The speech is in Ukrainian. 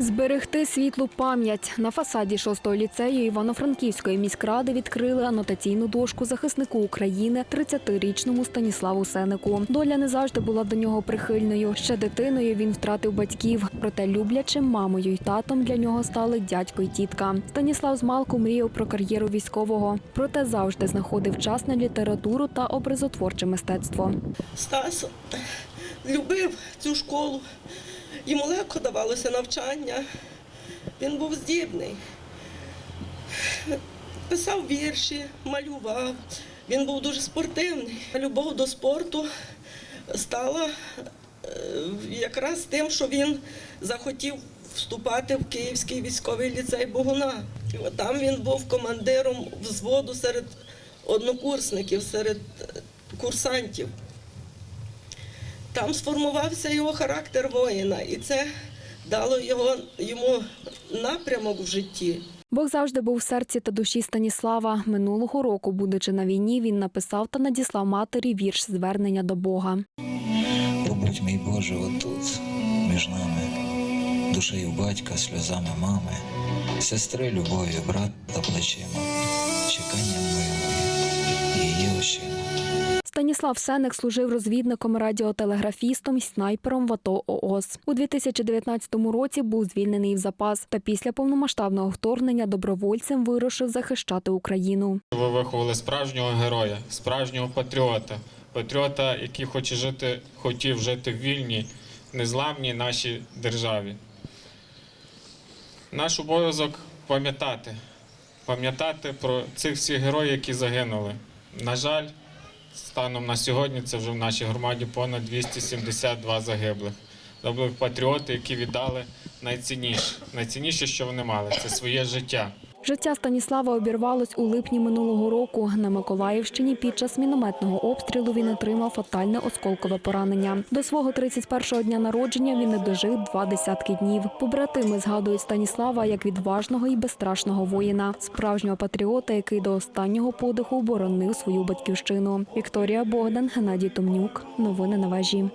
Зберегти світлу пам'ять на фасаді шостого ліцею Івано-Франківської міськради відкрили анотаційну дошку захиснику України 30-річному Станіславу Сенику. Доля не завжди була до нього прихильною. Ще дитиною він втратив батьків, проте люблячим мамою й татом для нього стали дядько й тітка. Станіслав змалку мріяв про кар'єру військового, проте завжди знаходив час на літературу та образотворче мистецтво. Стас любив цю школу. Йому легко давалося навчання. Він був здібний. Писав вірші, малював. Він був дуже спортивний. Любов до спорту стала е, якраз тим, що він захотів вступати в Київський військовий ліцей Богуна. Там він був командиром взводу серед однокурсників, серед е, курсантів. Там сформувався його характер воїна, і це дало його, йому напрямок в житті. Бог завжди був в серці та душі Станіслава. Минулого року, будучи на війні, він написав та надіслав матері вірш звернення до Бога. Побудь, мій Боже, отут, між нами, душею батька, сльозами мами, сестри любов'ю, брата плечима, чеканням очима. Станіслав Сенек служив розвідником, радіотелеграфістом і снайпером в АТО ООС. У 2019 році був звільнений в запас та після повномасштабного вторгнення добровольцем вирушив захищати Україну. Ви виховали справжнього героя, справжнього патріота, патріота, який хоче жити, хотів жити в вільній, незламній нашій державі. Наш обов'язок пам'ятати, пам'ятати про цих всіх героїв, які загинули. На жаль, станом на сьогодні це вже в нашій громаді понад 272 загиблих. Загиблих патріоти, які віддали найцінніше, найцінніше, що вони мали, це своє життя. Життя Станіслава обірвалось у липні минулого року. На Миколаївщині під час мінометного обстрілу він отримав фатальне осколкове поранення. До свого 31-го дня народження він не дожив два десятки днів. Побратими згадують Станіслава як відважного і безстрашного воїна, справжнього патріота, який до останнього подиху боронив свою батьківщину. Вікторія Богдан, Геннадій Томнюк. Новини на вежі.